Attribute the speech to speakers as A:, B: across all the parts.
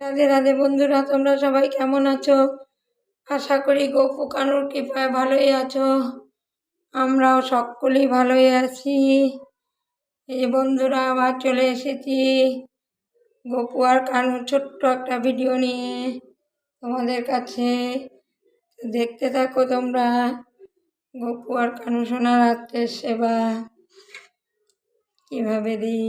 A: রাধে রাধে বন্ধুরা, তোমরা সবাই কেমন আছো? আশা করি গোপু, কানুর কৃপায় ভালোই আছো। আমরাও সকলেই ভালোই আছি। এই বন্ধুরা, আবার চলে এসেছি গোপু আর কানুর ছোট্ট একটা ভিডিও নিয়ে তোমাদের কাছে। দেখতে থাকো তোমরা গোপু আর কানু সোনার রাত্রের সেবা। কীভাবে দিই?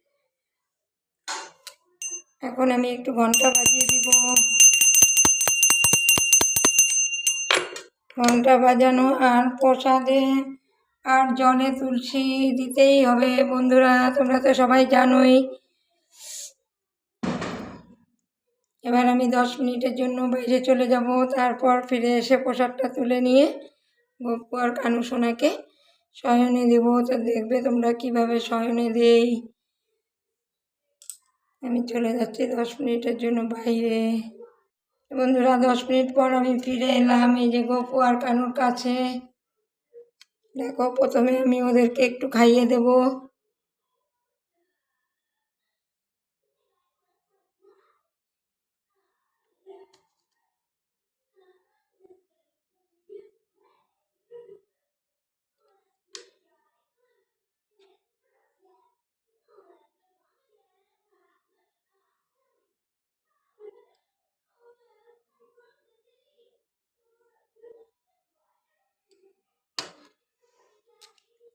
A: এখন আমি একটু ঘণ্টা বাজিয়ে দিব। ঘণ্টা বাজানো আর প্রসাদে আর জলে তুলসী দিতেই হবে বন্ধুরা, তোমরা তো সবাই জানোই। এবার আমি দশ মিনিটের জন্য বাইরে চলে যাব, তারপর ফিরে এসে প্রসাদটা তুলে নিয়ে গপ্পু আর কানু সোনাকে শয়নে দেবো। তো দেখবে তোমরা কীভাবে শয়নে দেই। আমি চলে যাচ্ছি দশ মিনিটের জন্য বাইরে। বন্ধুরা, দশ মিনিট পর আমি ফিরে এলাম এই যে গপু আর কানুর কাছে। দেখো, প্রথমে আমি ওদেরকে একটু খাইয়ে দেব।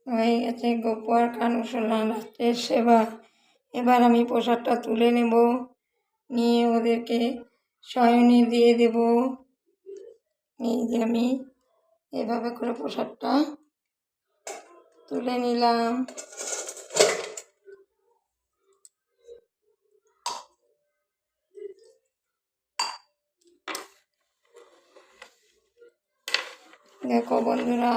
A: হয়ে গেছে। গপু আর কানু সোনা রাত্রের সেবা। এবার আমি প্রসাদটা তুলে নেব। নিয়ে ওদেরকে শয়নে দিয়ে দেব। এই যে আমি এভাবে করে প্রসাদটা তুলে নিলাম। দেখো বন্ধুরা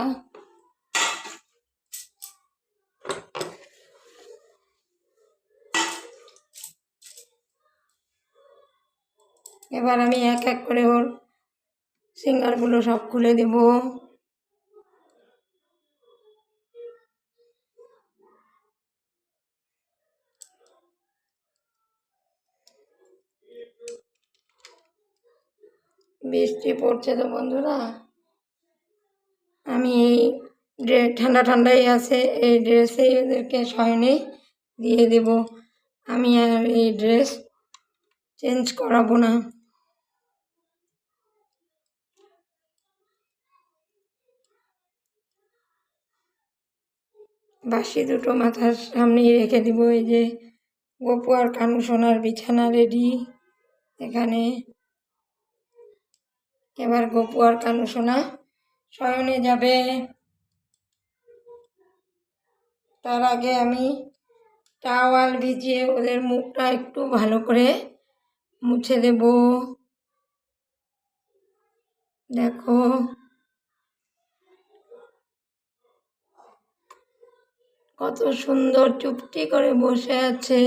A: এবার আমি এক এক করে ওর সিঙ্গারগুলো সব খুলে দেব। বৃষ্টি পড়ছে তো বন্ধুরা। আমি এই ঠান্ডা ঠান্ডাই আছে, এই ড্রেসেই ওদেরকে শয়নে দিয়ে দেব। আমি আর এই ড্রেস চেঞ্জ করাবো না। বাসি দুটো মাথার সামনেই রেখে দিব, এই যে গপু আর কানু সোনার বিছানা রেডি এখানে। এবার গপু আর কানু সোনা শয়নে যাবে। তার আগে আমি টাওয়াল ভিজিয়ে ওদের মুখটা একটু ভালো করে মুছে দেব। দেখো কত সুন্দর চুপটি করে বসে আছে।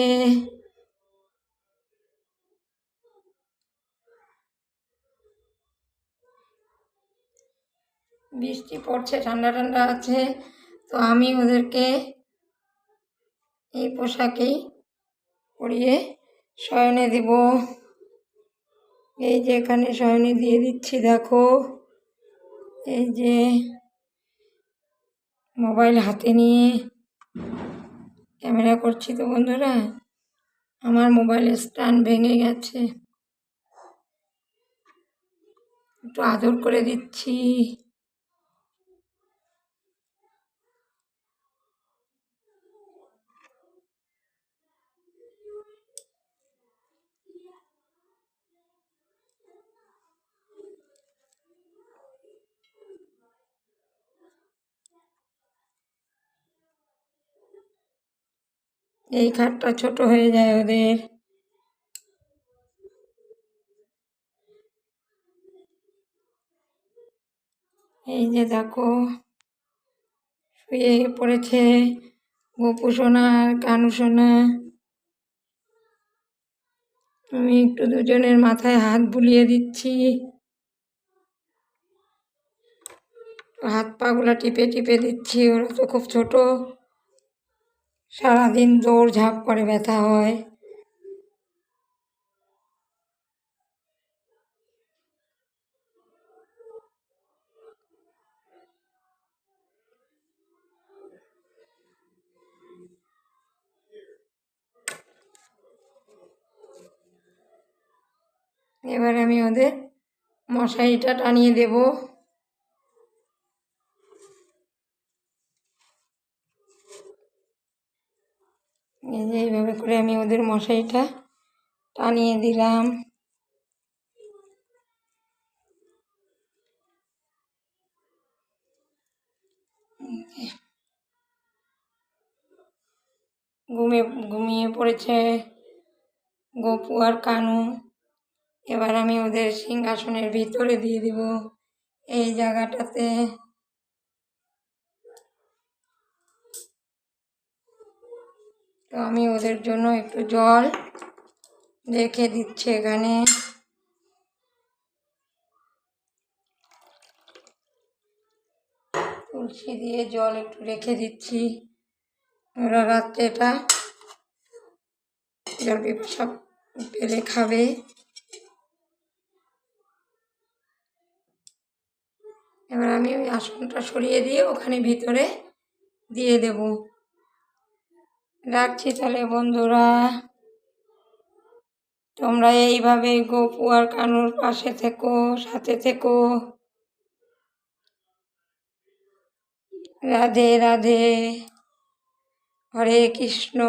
A: বৃষ্টি পড়ছে, ঠান্ডা ঠান্ডা আছে, তো আমি ওদেরকে এই পোশাকেই পরিয়ে শয়নে দেব। এই যে এখানে শয়নে দিয়ে দিচ্ছি, দেখো। এই যে মোবাইল হাতে নিয়ে ক্যামেরা করছি তো বন্ধুরা। আমার মোবাইলের স্ট্যান্ড ভেঙে গেছে। একটু আদর করে দিচ্ছি। এই খাটটা ছোট হয়ে যায় ওদের। এই যে দেখো, শুয়ে পড়েছে গোপু সোনা কানু সোনা। আমি একটু দুজনের মাথায় হাত বুলিয়ে দিচ্ছি। হাত পাগুলা টিপে টিপে দিচ্ছি, ওরা তো খুব ছোটো। সারাদিন দৌড় ঝাঁপ করে ব্যথা হয়। এবার আমি ওদের মশারিটা টানিয়ে দেব। এই যে এইভাবে করে আমি ওদের মশারিটা টানিয়ে দিলাম। ঘুমিয়ে ঘুমিয়ে পড়েছে গপু আর কানু। এবার আমি ওদের সিংহাসনের ভিতরে দিয়ে দিব এই জায়গাটাতে। আমি ওদের জন্য একটু জল রেখে দিচ্ছি এখানে। তুলসী দিয়ে জল একটু রেখে দিচ্ছি। ওরা রাত্রে এটা জল সব পেলে খাবে। এবার আমি ওই আসনটা সরিয়ে দিয়ে ওখানে ভিতরে দিয়ে দেব। রাখছি তাহলে, বন্ধুরা। তোমরা এইভাবে গোপু আর কানুর পাশে থেকো, সাথে থেকো। রাধে রাধে। হরে কৃষ্ণ।